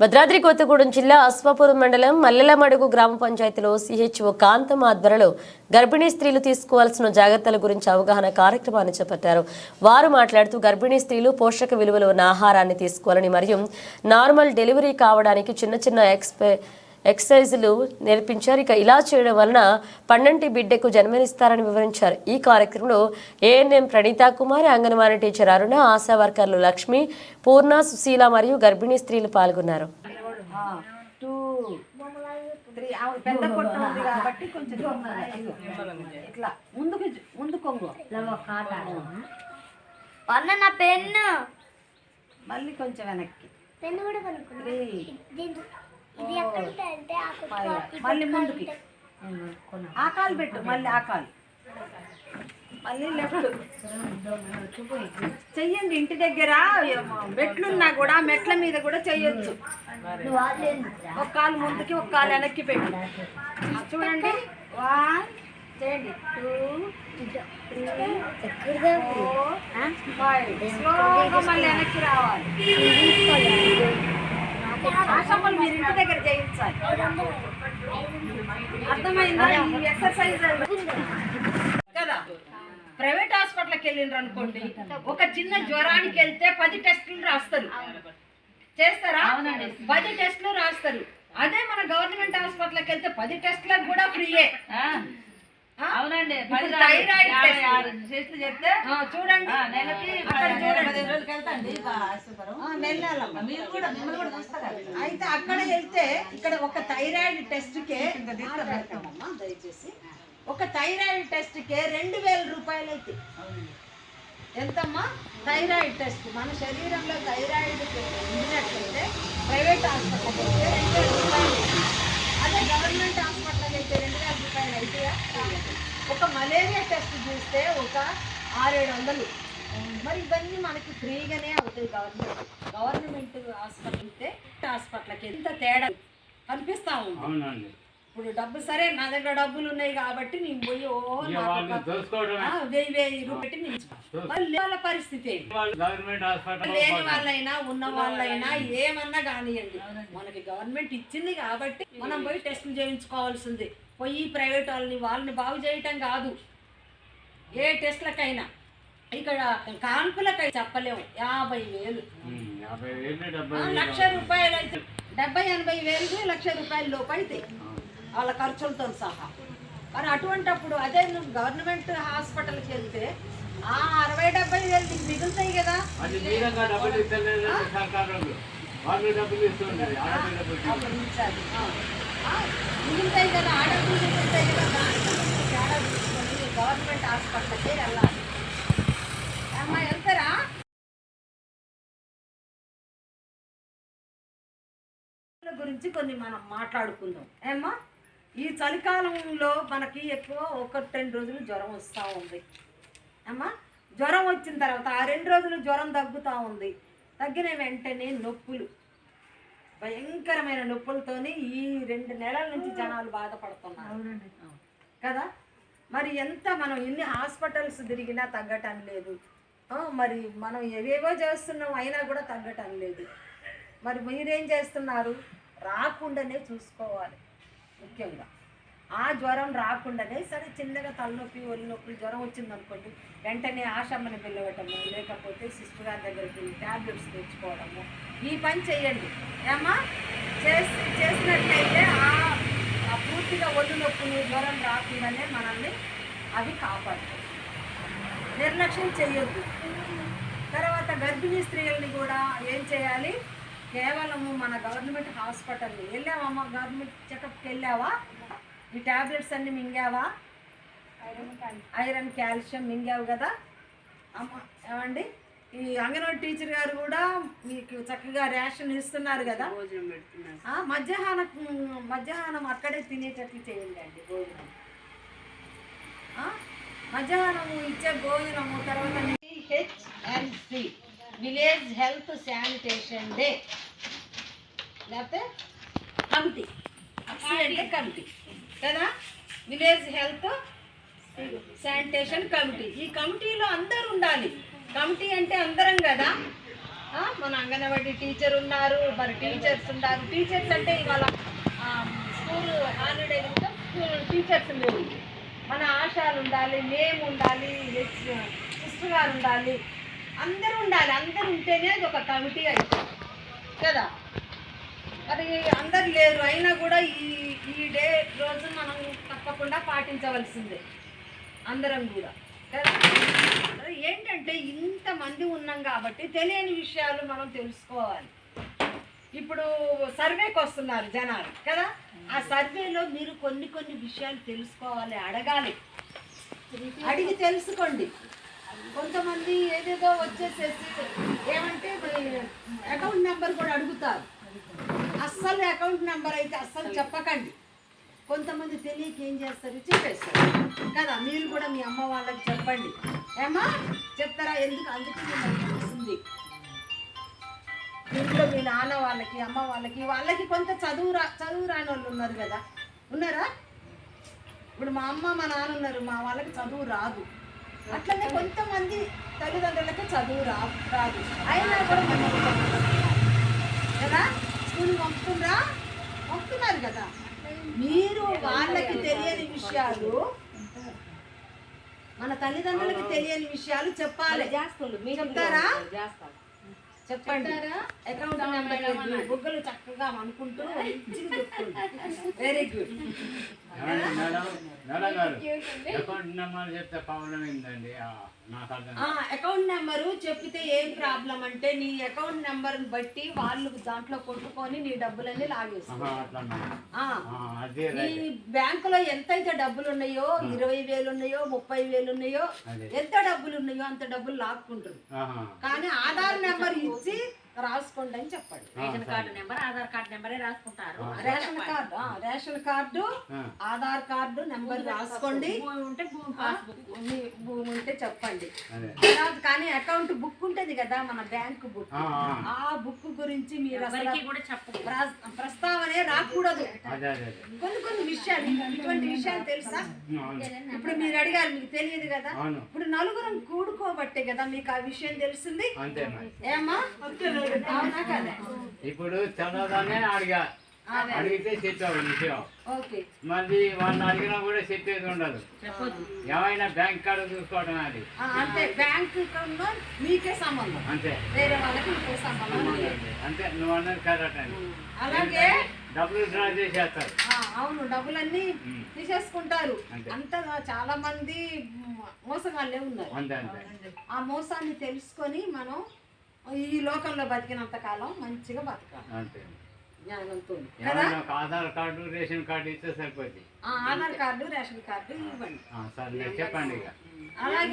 భద్రాద్రి కొత్తగూడెం జిల్లా అశ్వాపురం మండలం మల్లెలమడుగు గ్రామ పంచాయతీలో సిహెచ్ఓ కాంతం ఆధ్వర్యంలో గర్భిణీ స్త్రీలు తీసుకోవాల్సిన జాగ్రత్తల గురించి అవగాహన కార్యక్రమాన్ని చేపట్టారు. వారు మాట్లాడుతూ గర్భిణీ స్త్రీలు పోషక విలువలు ఉన్న ఆహారాన్ని తీసుకోవాలని మరియు నార్మల్ డెలివరీ కావడానికి చిన్న చిన్న ఎక్స్పే ఎక్సర్సైజులు నేర్పించారు. ఇక ఇలా చేయడం వలన పన్నంటి బిడ్డకు జన్మనిస్తారని వివరించారు. ఈ కార్యక్రమంలో ఏఎన్ఎం ప్రణీతా కుమారి అంగన్వాడీ టీచర్ అరుణ ఆశా వర్కర్లు లక్ష్మి పూర్ణ సుశీల మరియు గర్భిణీ స్త్రీలు పాల్గొన్నారు. టూ త్రీ ఆవిడ పెద్ద కొట్టు ఉంది కాబట్టి కొంచెం ఇదిగో. ఇట్లా ముందుకు జు- ముందు కొంగు. అన్న నా పెన్ను. మళ్ళీ కొంచెం వెనక్కి. పెన్ను కూడా త్రీ. మళ్ళీ ముందుకి. ఆ కాలు పెట్టు మళ్ళీ ఆ కాలు. మళ్ళీ లెఫ్ట్. చెయ్యండి ఇంటి దగ్గర. మెట్లున్నా కూడా మెట్ల మీద కూడా చెయ్యొచ్చు. ఒక కాలు ముందుకి ఒక కాలు వెనక్కి పెట్టి. చూడండి. వన్ చేయండి టూ త్రీ ఫోర్ ఫైవ్. స్లోగా మళ్ళీ వెనక్కి రావాలి. ఆశమ్మలు మీరు ఇంటి దగ్గర చేయించాలి. అర్థమైందా? ఈ ఎక్సర్సైజ్ కదా? ప్రైవేట్ హాస్పిటల్కి వెళ్ళిండ్రు అనుకోండి ఒక చిన్న జ్వరానికి వెళ్తే పది టెస్టులు రాస్తారు. చేస్తారా? పది టెస్టులు రాస్తారు. అదే మన గవర్నమెంట్ హాస్పిటల్కి వెళ్తే పది టెస్టులకు కూడా ఫ్రీయే. అవునండి చెప్తే ఆ, చూడండి. నెలకి. మీరు కూడా మిమ్మల్ని కూడా చూస్తారా? అయితే అక్కడ వెళ్తే ఇక్కడ ఒక థైరాయిడ్ టెస్ట్ కే మాట్లాడతామమ్మా దయచేసి. ఒక థైరాయిడ్ టెస్ట్ కే రెండు వేల రూపాయలు అయితే. ఎంతమ్మా? థైరాయిడ్ టెస్ట్ మన శరీరంలో థైరాయిడ్ ఉండినట్లయితే ప్రైవేట్ హాస్పిటల్కి వెళ్తే రెండు వేల రూపాయలు అదే గవర్నమెంట్ హాస్పిటల్కి వెళ్తే రెండు వేల రూపాయలు అయితాయా ఒక మలేరియా టెస్ట్ చూస్తే ఒక ఆరేడు వందలు మరి ఇవన్నీ మనకి ఫ్రీగానే అవుతాయి గవర్నమెంట్. గవర్నమెంట్ హాస్పిటల్ అయితే హాస్పిటల్కి ఎంత తేడా కనిపిస్తా ఉంది. అవునండి. ఇప్పుడు డబ్బు సరే నా దగ్గర డబ్బులు ఉన్నాయి కాబట్టి నేను పోయి ఓ వెయ్యి వెయ్యి రూపాయలు పెట్టి నిలిచి మరి వాళ్ళ పరిస్థితి లేని వాళ్ళైనా ఉన్న వాళ్ళైనా ఏమన్నా కానివ్వండి మనకి గవర్నమెంట్ ఇచ్చింది కాబట్టి మనం పోయి టెస్టులు చేయించుకోవాల్సింది. పోయి ప్రైవేట్ వాళ్ళని వాళ్ళని బాగు చేయటం కాదు. ఏ టెస్ట్లకైనా. ఇక్కడ కాన్పులకై చెప్పలేము యాభై వేలు. లక్ష రూపాయలు అయితే డెబ్బై ఎనభై వేలు లక్ష రూపాయల లోపు అవుతాయి వాళ్ళ ఖర్చులతో సహా. మరి అటువంటప్పుడు అదే నువ్వు గవర్నమెంట్ హాస్పిటల్కి వెళ్తే ఆ అరవై డెబ్బై వేలు నీకు మిగులుతాయి కదా. అది మీరంగా డబ్బులు ఇస్తలేదు సర్కారు వాళ్ళు డబ్బులు ఇస్తుంది ఆడపిల్ల డబ్బులు అప్పుడు ఉంచాలి ఆ. ఆ, మిగులుతాయి కదా ఆడపిల్లలు మిగులుతాయి కదా దానికి కొంచెం తేడా చూసుకొని గవర్నమెంట్ హాస్పిటల్కే వెళ్ళాలి. అమ్మా వెళ్తారా? గురించి కొన్ని మనం మాట్లాడుకుందాం. ఏమ్మా ఈ చలికాలంలో మనకి ఎక్కువ ఒకటి రెండు రోజులు జ్వరం వస్తూ ఉంది. అమ్మా జ్వరం వచ్చిన తర్వాత ఆ రెండు రోజులు జ్వరం తగ్గుతూ ఉంది. తగ్గిన వెంటనే నొప్పులు. భయంకరమైన నొప్పులతోని ఈ రెండు నెలల నుంచి జనాలు బాధపడుతున్నారు. కదా? మరి ఎంత మనం ఎన్ని హాస్పిటల్స్ తిరిగినా తగ్గటం లేదు. మరి మనం ఏవేవో చేస్తున్నాం అయినా కూడా తగ్గటం లేదు. మరి మీరేం చేస్తున్నారు? రాకుండానే చూసుకోవాలి ముఖ్యంగా. ఆ జ్వరం రాకుండానే సరే చిన్నగా తలనొప్పి ఒళ్ళనొప్పి జ్వరం వచ్చింది అనుకోండి వెంటనే ఆశమ్మని పిలవటము లేకపోతే సిస్టర్ గారి దగ్గరికి ట్యాబ్లెట్స్ తెచ్చుకోవడము. ఈ పని చేయండి ఏమ్మా? చేసి చేసినట్లయితే పూర్తిగా ఒళ్ళు నొప్పులు జ్వరం రాకుండానే మనల్ని అవి కాపాడుతాయి. నిర్లక్ష్యం చేయొద్దు తర్వాత గర్భిణీ స్త్రీలని కూడా ఏం చేయాలి? కేవలము మన గవర్నమెంట్ హాస్పిటల్ వెళ్ళావమ్మా గవర్నమెంట్ చెకప్కి వెళ్ళావా? ఈ టాబ్లెట్స్ అన్ని మింగావా? ఐరన్ కాల్షియం మింగావు కదా? అమ్మ ఏమండి? ఈ అంగన్వాడీ టీచర్ గారు కూడా మీకు చక్కగా రేషన్ ఇస్తున్నారు కదా? ఆ, మధ్యాహ్నం మధ్యాహ్నం అక్కడే తినేటట్లు చేయండి అండి భోజనం. మధ్యాహ్నం ఇచ్చే భోజనము తర్వాత HNC village health sanitation day. లేకపోతే కమిటీ. అంటే కమిటీ. కదా? Village health sanitation committee. ఈ కమిటీలో అందరూ ఉండాలి. కమిటీ అంటే అందరం కదా? మన అంగన్వాడీ టీచర్ ఉన్నారు మరి టీచర్స్ ఉన్నారు. టీచర్స్ అంటే ఇవాళ స్కూల్ హాలిడే కనుక స్కూల్ టీచర్స్ లేవు మన ఆశాలు ఉండాలి మేము ఉండాలి సిస్టర్ గారు ఉండాలి. అందరూ ఉండాలి అందరూ ఉంటేనే అది ఒక కమిటీ అయితే. కదా? మరి అందరు లేరు అయినా కూడా ఈ ఈ డే రోజు మనం తప్పకుండా పాటించవలసిందే. అందరం కూడా. ఏంటంటే ఇంతమంది ఉన్నాం కాబట్టి తెలియని విషయాలు మనం తెలుసుకోవాలి. ఇప్పుడు సర్వేకి వస్తున్నారు జనాలు కదా? ఆ సర్వేలో మీరు కొన్ని కొన్ని విషయాలు తెలుసుకోవాలి అడగాలి. అడిగి తెలుసుకోండి. కొంతమంది ఏదేదో వచ్చేసేసి ఏమంటే అకౌంట్ నెంబర్ కూడా అడుగుతారు. అస్సలు అకౌంట్ నెంబర్ అయితే అస్సలు చెప్పకండి. కొంతమంది తెలియక ఏం చేస్తారు? చెప్పేస్తారు. కదా మీరు కూడా మీ అమ్మ వాళ్ళకి చెప్పండి. ఏమా చెప్తారా? ఎందుకు? అందుకే మిమ్మల్ని ఇంట్లో మీ నాన్న వాళ్ళకి అమ్మ వాళ్ళకి వాళ్ళకి కొంత చదువు రా చదువు రాని వాళ్ళు ఉన్నారు కదా. ఉన్నారా? ఇప్పుడు మా అమ్మ మా నాన్న ఉన్నారు. మా వాళ్ళకి చదువు రాదు. అట్లనే కొంతమంది తల్లిదండ్రులకి చదువు రా రాదు. అయినా కూడా కదా? స్కూల్ పంపుతుండ్రా? పంపుతున్నారు కదా. మీరు వాళ్ళకి తెలియని విషయాలు మన తల్లిదండ్రులకి తెలియని విషయాలు చెప్పాలి. చెప్తారా? చెప్పండి. అకౌంట్ నెంబర్ బుగ్గలు చక్కగా అనుకుంటూ వెరీ గుడ్ అకౌంట్ నెంబర్ చెప్తే ప్రాబ్లం ఏంటండి అకౌంట్ నెంబరు ఏం ప్రాబ్లం అంటే నీ అకౌంట్ నెంబర్ని బట్టి వాళ్ళు దాంట్లో కొట్టుకొని నీ డబ్బులన్నీ లాగేస్తారు. నీ బ్యాంకులో ఎంతైతే డబ్బులు ఉన్నాయో ఇరవై వేలు ఉన్నాయో ముప్పై వేలు ఉన్నాయో ఎంత డబ్బులు ఉన్నాయో అంత డబ్బులు లాక్కుంటారు. కానీ ఆధార్ నెంబర్ ఇచ్చి రాసుకోండి అని చెప్పండి. ఆ, సరే. నెంబర్ ఆధార్ కార్డు నెంబరే రాసుకుంటారు. Ration card. ఆ, ration card Aadhaar card number రాసుకోండి. భూమి ఉంటే భూమి మీ భూమి ఉంటే చెప్పండి. కానీ అకౌంట్ బుక్ ఉంటది కదా మన బ్యాంక్ బుక్. ఆ, బుక్ గురించి మీరు కూడా చెప్పు ప్ర- ప్రస్తావనే రాకూడదు. కొన్ని కొన్ని విషయాలు ఇటువంటి విషయాలు తెలుసా? ఇప్పుడు మీరు అడిగారు మీకు తెలియదు కదా? ఇప్పుడు నలుగురం కూడుకోబట్టే కదా మీకు ఆ విషయం తెలిసింది? ఏమా ఇప్పుడు చదవదానే అడిగా. అడిగితే చెప్పావు విషయం. మళ్ళీ వాళ్ళని అడిగినా కూడా చెప్పేది ఉండదు. ఏమైనా బ్యాంక్ కార్డు చూసుకోవడం అది. అంతే. బ్యాంక్ మీకే సంబంధం. అంతే. వేరే వాళ్ళకి అంతే. నువ్వు అన్నది కరెక్ట్ అండి అలాగే డబ్బులు డ్రా చేసేస్తారు. అవును. డబ్బులన్నీ. తీసేసుకుంటారు. అంతే. చాలా మంది మోసగాళ్ళే ఉన్నారు. ఆ మోసాన్ని తెలుసుకొని మనం ఈ లోకంలో బతికినంత కాలం మంచిగా బతకాలి. అంతే. జ్ఞానంతో. ఒక ఆధార్ కార్డు రేషన్ కార్డు ఇస్తే సరిపోద్ది. ఆ, ఆధార్ కార్డు రేషన్ కార్డు ఇవ్వండి. ఆ, చెప్పండి ఇక. అలాగే